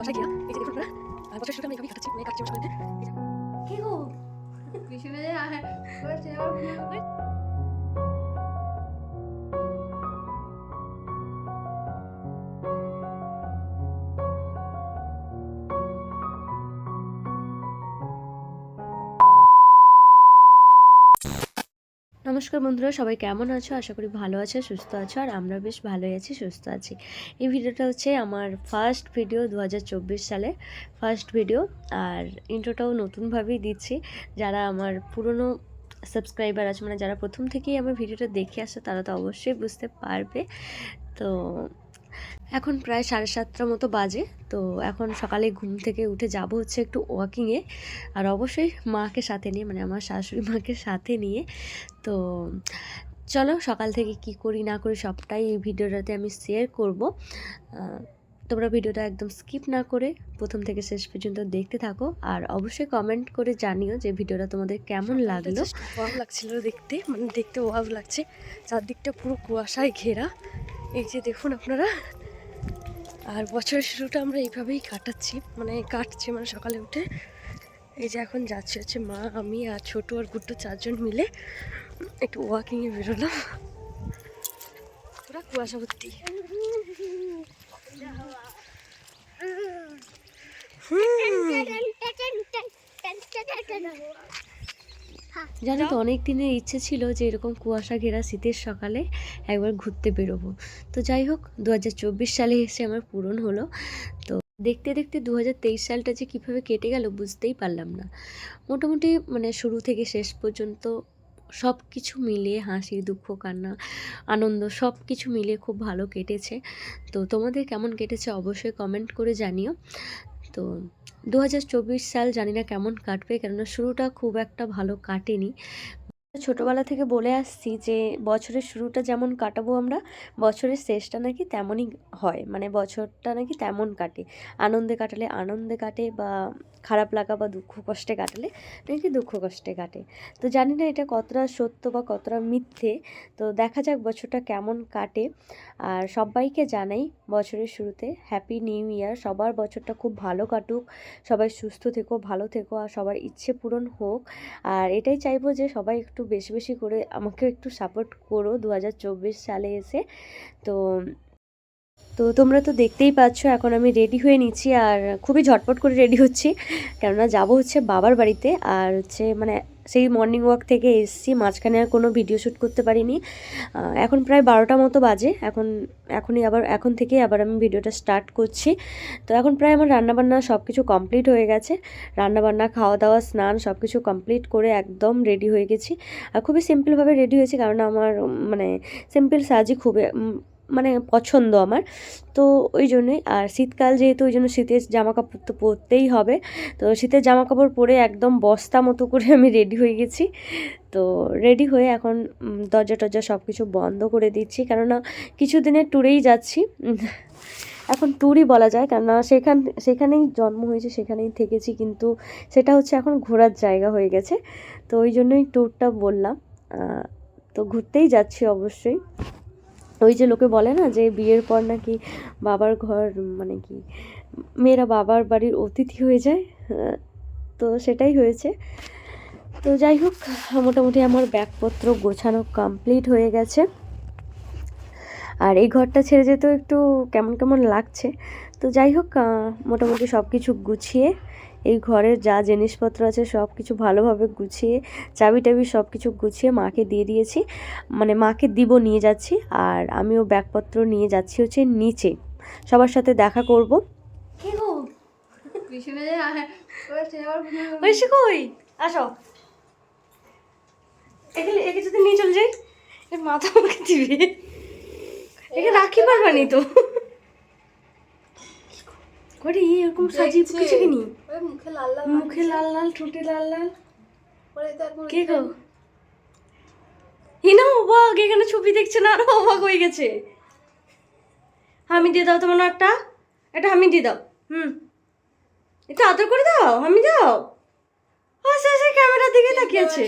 বাসায় গিয়া এই যে দেখুন আর বছর শুরুটা আমি এভাবেই কাটাচ্ছি কাটছি বসে বাড়িতে এই যে। কি গো? পিছনে যে নমস্কার বন্ধুরা, সবাই কেমন আছো? আশা করি ভালো আছো, সুস্থ আছো, আর আমরা বেশ ভালোই আছি, সুস্থ আছি। এই ভিডিওটা হচ্ছে আমার ফার্স্ট ভিডিও দু হাজার চব্বিশ সালে ফার্স্ট ভিডিও আর ইন্ট্রোটাও নতুনভাবেই দিচ্ছি। যারা আমার পুরনো সাবস্ক্রাইবার আছে মানে যারা প্রথম থেকেই আমার ভিডিওটা দেখে আসে তারা তো অবশ্যই বুঝতে পারবে। তো এখন প্রায় সাড়ে সাতটার মতো বাজে তো এখন সকালে ঘুম থেকে উঠে যাব হচ্ছে একটু ওয়াকিংয়ে আর অবশ্যই মাকে সাথে নিয়ে মানে আমার শাশুড়ি মাকে সাথে নিয়ে। তো চলো সকাল থেকে কি করি না করি সবটাই এই ভিডিওটাতে আমি শেয়ার করব। তোমরা ভিডিওটা একদম স্কিপ না করে প্রথম থেকে শেষ পর্যন্ত দেখতে থাকো। আর অবশ্যই কমেন্ট করে জানিও যে ভিডিওটা তোমাদের কেমন লাগল। ওয়াও লাগছিল দেখতে মানে দেখতে ওয়াও লাগছে। চারদিকটা পুরো কুয়াশায় ঘেরা। এই যে দেখুন আপনারা আর বছরের শুরুটা আমরা এইভাবেই কাটাচ্ছি মানে কাটছি মানে সকালে উঠে এই যে এখন যাচ্ছি হচ্ছে মা আমি আর ছোটু আর গুড্ডু চারজন মিলে একটু ওয়াকিংয়ে বেরোলাম পুরা কুয়াশা ভর্তি জানো তো অনেক দিনের ইচ্ছে ছিল যে এরকম কুয়াশা ঘেরা শীতের সকালে একবার ঘুরতে বেরোবো। তো যাই হোক দু হাজার চব্বিশ সালে এসে আমার পূরণ হলো। তো দেখতে দেখতে দু হাজার তেইশ সালটা যে কীভাবে কেটে গেল বুঝতেই পারলাম না। মোটামুটি মানে শুরু থেকে শেষ পর্যন্ত সব কিছু মিলিয়ে হাসি দুঃখ কান্না আনন্দ সব কিছু মিলিয়ে খুব ভালো কেটেছে। তো তোমাদের কেমন কেটেছে অবশ্যই কমেন্ট করে জানিও। তো দু হাজার চব্বিশ সাল জানি না কেমন কাটবে কেননা শুরুটা খুব একটা ভালো কাটেনি। ছোটোবেলা থেকে বলে আসছি যে, বছরের শুরুটা যেমন কাটাবো আমরা, বছরের শেষটা নাকি তেমনই হয়। মানে বছরটা নাকি তেমন কাটে। আনন্দে কাটালে আনন্দে কাটে বা খারাপ লাগা বা দুঃখ কষ্টে কাটালে নাকি দুঃখ কষ্টে কাটে। তো জানি না এটা কতটা সত্য বা কতটা মিথ্যে। তো দেখা যাক বছরটা কেমন কাটে। আর সবাইকে জানাই বছরের শুরুতে হ্যাপি নিউ ইয়ার সবার বছরটা খুব ভালো কাটুক। সবাই সুস্থ থেকো, ভালো থেকো, আর সবার ইচ্ছে পূরণ হোক। আর এটাই চাইব যে সবাই একটু বেশি বেশি করে আমাকে একটু সাপোর্ট করো। দু হাজার চব্বিশ সালে এসে তো তো তোমরা তো দেখতেই পাচ্ছ এখন আমি রেডি হয়ে নিচ্ছি আর খুবই ঝটপট করে রেডি হচ্ছি। কেননা যাব হচ্ছে বাবার বাড়িতে আর হচ্ছে মানে সেই মর্নিং ওয়াক থেকে এসছি, মাঝখানে আর কোনো ভিডিও শ্যুট করতে পারিনি। এখন প্রায় বারোটা মতো বাজে, এখন, এখনই আবার, এখন থেকেই আবার আমি ভিডিওটা স্টার্ট করছি। তো এখন প্রায় আমার রান্নাবান্না সব কিছু কমপ্লিট হয়ে গেছে। রান্নাবান্না খাওয়া দাওয়া স্নান সব কিছু কমপ্লিট করে একদম রেডি হয়ে গেছি। আর খুবই সিম্পলভাবে রেডি হয়েছি, কারণ আমার মানে সিম্পল সাজই খুবই মানে পছন্দ আমার। তো ওই জন্যই, আর শীতকাল যেহেতু ওই জন্য শীতের জামা কাপড় তো পরতেই হবে। তো শীতের জামা কাপড় পরে একদম বস্তা মতো করে আমি রেডি হয়ে গেছি। তো রেডি হয়ে এখন দরজা টরজা সব কিছু বন্ধ করে দিচ্ছি। কেননা কিছু দিনের ট্যুরেই যাচ্ছি। এখন ট্যুরই বলা যায়। কেননা সেখান, সেখানেই জন্ম হয়েছে, সেখানেই থেকেছি। কিন্তু সেটা হচ্ছে এখন ঘোরার জায়গা হয়ে গেছে। তো ওই জন্যই ট্যুরটা বললাম। তো ঘুরতেই যাচ্ছি অবশ্যই। ওই যে লোকে বলে না যে বিয়ের পর নাকি বাবার ঘর মানে কি, মেয়েরা বাবার বাড়ির অতিথি হয়ে যায় তো সেটাই হয়েছে। তো যাই হোক, মোটামুটি আমার ব্যাগপত্র গোছানো কমপ্লিট হয়ে গেছে। আর এই ঘরটা ছেড়ে যেতেও একটু কেমন কেমন লাগছে। তো যাই হোক মোটামুটি সব কিছু গুছিয়ে এই ঘরের যা জিনিসপত্র আছে সব কিছু ভালোভাবে গুছিয়ে চাবি টাবি সব কিছু গুছিয়ে মাকে দিয়ে দিয়েছি। মানে মাকে দিব নিয়ে যাচ্ছি আর আমিও ব্যাগপত্র নিয়ে যাচ্ছি হচ্ছে নিচে। সবার সাথে দেখা করব। কই? আসো। একে যদি নিয়ে চলে যাই মাথা আমাকে দিবে। একে রাখি পারবানি তো। করি এরকম সাজিয়ে কিছু কিনি মুখে লাল লাল মুখে লাল লাল ঠোঁটে লাল লাল। কে গো? হিনা অবাক এখানে ছবি দেখছে না আরও অবাক হয়ে গেছে। আমি দিয়ে দাও তোমার একটা। এটা আমি দিয়ে দাও হুম। এটা আদর করে দাও আমি দাও। আচ্ছা সে ক্যামেরার দিকে তাকিয়েছে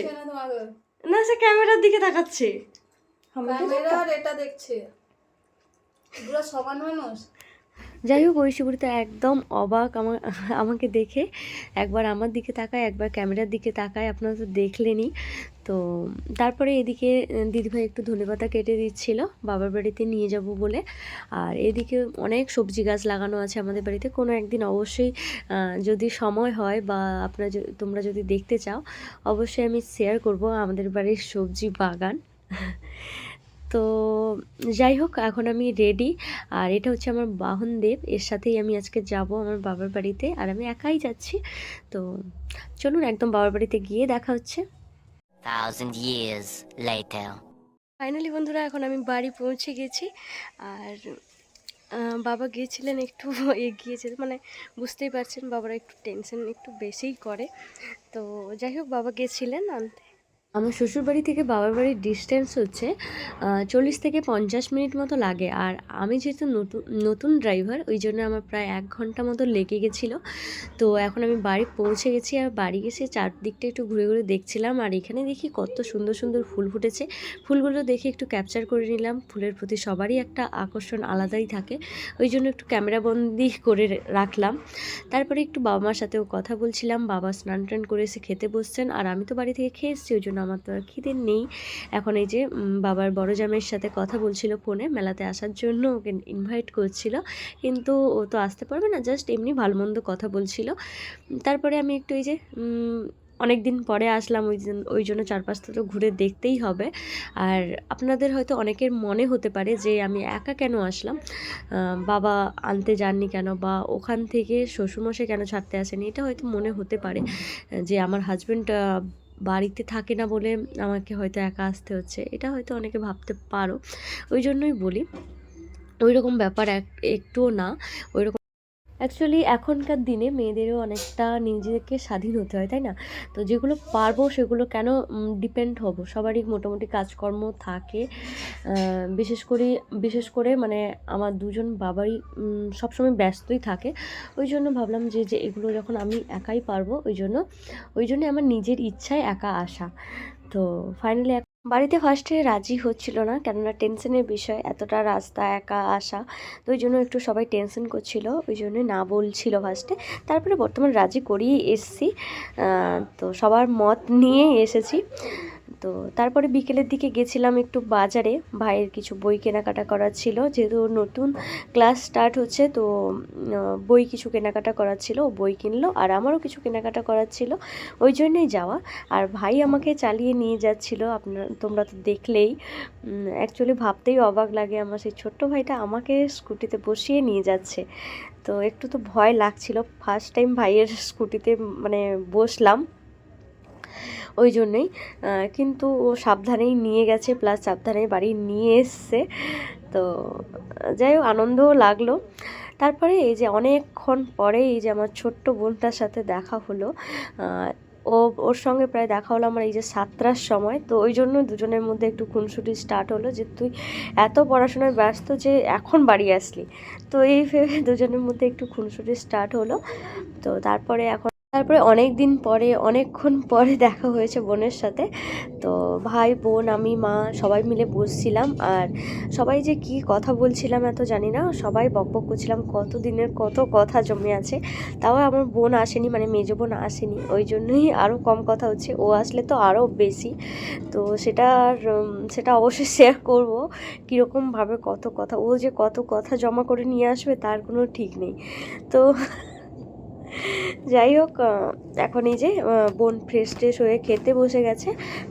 না সে ক্যামেরার দিকে তাকাচ্ছে। আমাকে দাও ক্যামেরা একটা। আর এটা দেখছে। পুরো সমান মানুষ। যাই হোক ঐশীপুরি তো একদম অবাক আমার আমাকে দেখে। একবার আমার দিকে তাকায়, একবার ক্যামেরার দিকে তাকায়, আপনারা তো দেখলেনই। তো তারপরে এদিকে দিদিভাই একটু ধনেপাতা কেটে দিচ্ছিল, বাবার বাড়িতে নিয়ে যাব বলে। আর এদিকে অনেক সবজি গাছ লাগানো আছে আমাদের বাড়িতে। কোনো একদিন অবশ্যই যদি সময় হয় বা আপনারা তোমরা যদি দেখতে চাও, অবশ্যই আমি শেয়ার করব আমাদের বাড়ির সবজি বাগান। তো যাই হোক এখন আমি রেডি আর এটা হচ্ছে আমার বাহনদেব। এর সাথেই আমি আজকে যাব আমার বাবার বাড়িতে আর আমি একাই যাচ্ছি। তো চলুন একদম বাবার বাড়িতে গিয়ে দেখা হচ্ছে। thousand years later. ফাইনালি বন্ধুরা এখন আমি বাড়ি পৌঁছে গেছি। আর বাবা গিয়েছিলেন একটু এগিয়েছে মানে বুঝতেই পারছেন বাবারা একটু টেনশন একটু বেশিই করে। তো যাই হোক বাবা গিয়েছিলেন আনতে। আমার শ্বশুর বাড়ি থেকে বাবার বাড়ির ডিস্টেন্স হচ্ছে চল্লিশ থেকে পঞ্চাশ মিনিট মতো লাগে। আর আমি যেহেতু নতুন নতুন ড্রাইভার ওই জন্য আমার প্রায় এক ঘণ্টা মতো লেগে গেছিল। তো এখন আমি বাড়ি পৌঁছে গেছি আর বাড়ি এসে চারদিকটা একটু ঘুরে ঘুরে দেখছিলাম। আর এখানে দেখি কত সুন্দর সুন্দর ফুল ফুটেছে। ফুলগুলো দেখে একটু ক্যাপচার করে নিলাম। ফুলের প্রতি সবারই একটা আকর্ষণ আলাদাই থাকে। ওই জন্য একটু ক্যামেরাবন্দি করে রাখলাম। তারপরে একটু বাবা মার সাথেও কথা বলছিলাম। বাবা স্নান টান করে এসে খেতে বসছেন। আর আমি তো বাড়ি থেকে খেয়ে এসেছি, ওই জন্য আমার তো আর খিদে নেই। এখন এই যে বাবার বড় জামাইয়ের সাথে কথা বলছিল ফোনে, মেলাতে আসার জন্য ওকে ইনভাইট করছিল। কিন্তু ও তো আসতে পারবে না জাস্ট এমনি ভালো মন্দ কথা বলছিল। তারপরে আমি একটু এই যে অনেক দিন পরে আসলাম, ওই ওই জন্য চারপাশটা তো ঘুরে দেখতেই হবে। আর আপনাদের হয়তো অনেকের মনে হতে পারে যে, আমি একা কেন আসলাম? বাবা আনতে যাননি কেন? বা ওখান থেকে শ্বশুরমশাই কেন ছাড়তে আসেনি এটা হয়তো মনে হতে পারে, যে আমার হাজব্যান্ড বাড়িতে থাকে না বলে আমাকে হয়তো একা আসতে হচ্ছে, এটা হয়তো অনেকে ভাবতে পারো। ওই জন্যই বলি ওই রকম ব্যাপার এক, একটুও না ওই রকম অ্যাকচুয়ালি এখনকার দিনে মেয়েদেরও অনেকটা নিজেকে স্বাধীন হতে হয় তাই না? তো যেগুলো পারব সেগুলো কেন ডিপেন্ড হব? সবারই মোটামুটি কাজকর্ম থাকে। বিশেষ করে বিশেষ করে মানে আমার দুজন উম, সবসময় ব্যস্তই থাকে। ওই জন্য ভাবলাম যে যে এগুলো যখন আমি একাই পারব ওই জন্য ওই জন্য আমার নিজের ইচ্ছায় একা আসা। তো ফাইনালি বাড়িতে ফার্স্টে রাজি হচ্ছিল না, কেননা টেনশনের বিষয়, এতটা রাস্তা একা আসা, তো ওই জন্য একটু সবাই টেনশন করছিল, ওই জন্য না বলছিল ফার্স্টে তারপরে বর্তমান রাজি করিয়ে এসছি তো সবার মত নিয়ে এসেছি। তো তারপরে বিকেলের দিকে গেছিলাম একটু বাজারে। ভাইয়ের কিছু বই কেনাকাটা করার ছিল। যেহেতু নতুন ক্লাস স্টার্ট হচ্ছে, তো বই কিছু কেনাকাটা করার ছিল, ও বই কিনলো আর আমারও কিছু কেনাকাটা করার ছিল। ওই জন্যই যাওয়া। আর ভাই আমাকে চালিয়ে নিয়ে যাচ্ছিল, আপনার, তোমরা তো দেখলেই। অ্যাকচুয়ালি ভাবতেই অবাক লাগে আমার। সেই ছোট্ট ভাইটা আমাকে স্কুটিতে বসিয়ে নিয়ে যাচ্ছে। তো একটু তো ভয় লাগছিল। ফার্স্ট টাইম ভাইয়ের স্কুটিতে মানে বসলাম। ওই জন্যই। কিন্তু ও সাবধানেই নিয়ে গেছে প্লাস সাবধানেই বাড়ি নিয়ে এসছে। তো, যাই হোক, আনন্দও লাগল। তারপরে এই যে অনেকক্ষণ পরে এই যে আমার ছোট্ট বোনটার সাথে দেখা হলো ও, ওর সঙ্গে প্রায় দেখা হলো আমার এই যে সাতটার সময়। তো ওই জন্য দুজনের মধ্যে একটু খুনসুটি স্টার্ট হলো যে, তুই এত পড়াশোনায় ব্যস্ত যে, এখন বাড়ি আসলি? তো এই ভেবে দুজনের মধ্যে একটু খুনসুটি স্টার্ট হলো। তো তারপরে এখন তারপরে অনেক দিন পরে, অনেকক্ষণ পরে দেখা হয়েছে বোনের সাথে। তো ভাই, বোন, আমি, মা সবাই মিলে বসছিলাম। আর সবাই যে কি কথা বলছিলাম এত জানি না। সবাই বকবক করছিলাম, কত দিনের কত কথা জমে আছে। তাও আমার বোন আসেনি মানে মেজো বোন আসেনি। ওই জন্যই আরও কম কথা হচ্ছে। ও আসলে তো আরও বেশি। তো সেটা সেটা অবশ্যই শেয়ার করব। কীরকমভাবে কত কথা, ও যে কত কথা জমা করে নিয়ে আসবে, তার কোনো ঠিক নেই। তো যাই হোক এখন এই যে বোন ফ্রেশ ট্রেশ হয়ে খেতে বসে গেছে,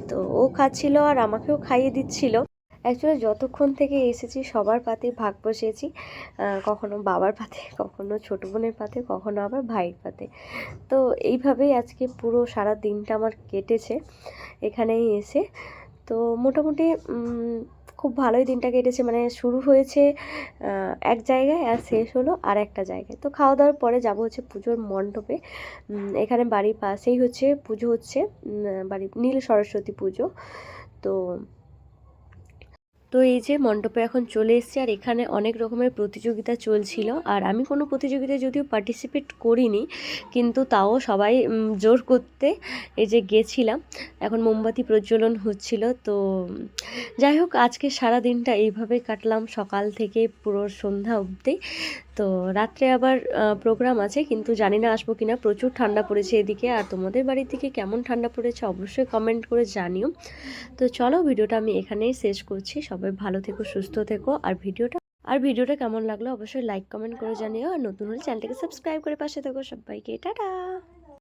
তো ও খাচ্ছিল আর আমাকেও খাইয়ে দিচ্ছিল। অ্যাকচুয়ালি যতক্ষণ থেকে এসেছি, সবার পাতে ভাগ বসিয়েছি কখনো বাবার পাতে, কখনো ছোটো বোনের পাতে, কখনো আবার ভাইয়ের পাতে। তো এইভাবেই আজকে পুরো সারা দিনটা আমার কেটেছে, এখানেই এসে। তো মোটামুটি খুব ভালোই দিনটা কেটেছে। মানে শুরু হয়েছে এক জায়গায় আর শেষ হলো আর একটা জায়গায়। তো খাওয়া দাওয়ার পরে যাব হচ্ছে পুজোর মণ্ডপে। এখানে বাড়ির পাশেই হচ্ছে, পুজো হচ্ছে বাড়ি নীল সরস্বতী পুজো। তো তো এই যে মণ্ডপে এখন চলে এসেছি আর এখানে অনেক রকমের প্রতিযোগিতা চলছিল। আর আমি কোনো প্রতিযোগিতায় যদিও পার্টিসিপেট করিনি, কিন্তু তাও সবাই জোর করতে এই যে গেছিলাম। এখন মোমবাতি প্রজ্বলন হচ্ছিল, তো যাই হোক, আজকে সারা দিনটা এইভাবে কাটলাম। সকাল থেকে পুরো সন্ধ্যা অবধি। তো রাত্রে আবার প্রোগ্রাম আছে, কিন্তু জানি না আসব কিনা। প্রচুর ঠান্ডা পড়েছে এদিকে, আর তোমাদের বাড়ির দিকে কেমন ঠান্ডা পড়েছে অবশ্যই কমেন্ট করে জানিও। তো চলো, ভিডিওটা আমি এখানেই শেষ করছি। সবাই ভালো থেকো, সুস্থ থেকো, আর ভিডিওটা আর ভিডিওটা কেমন লাগল অবশ্যই লাইক কমেন্ট করে জানিও। আর নতুন হলে চ্যানেলটাকে সাবস্ক্রাইব করে পাশে থেকো সবাইকে। টাটা!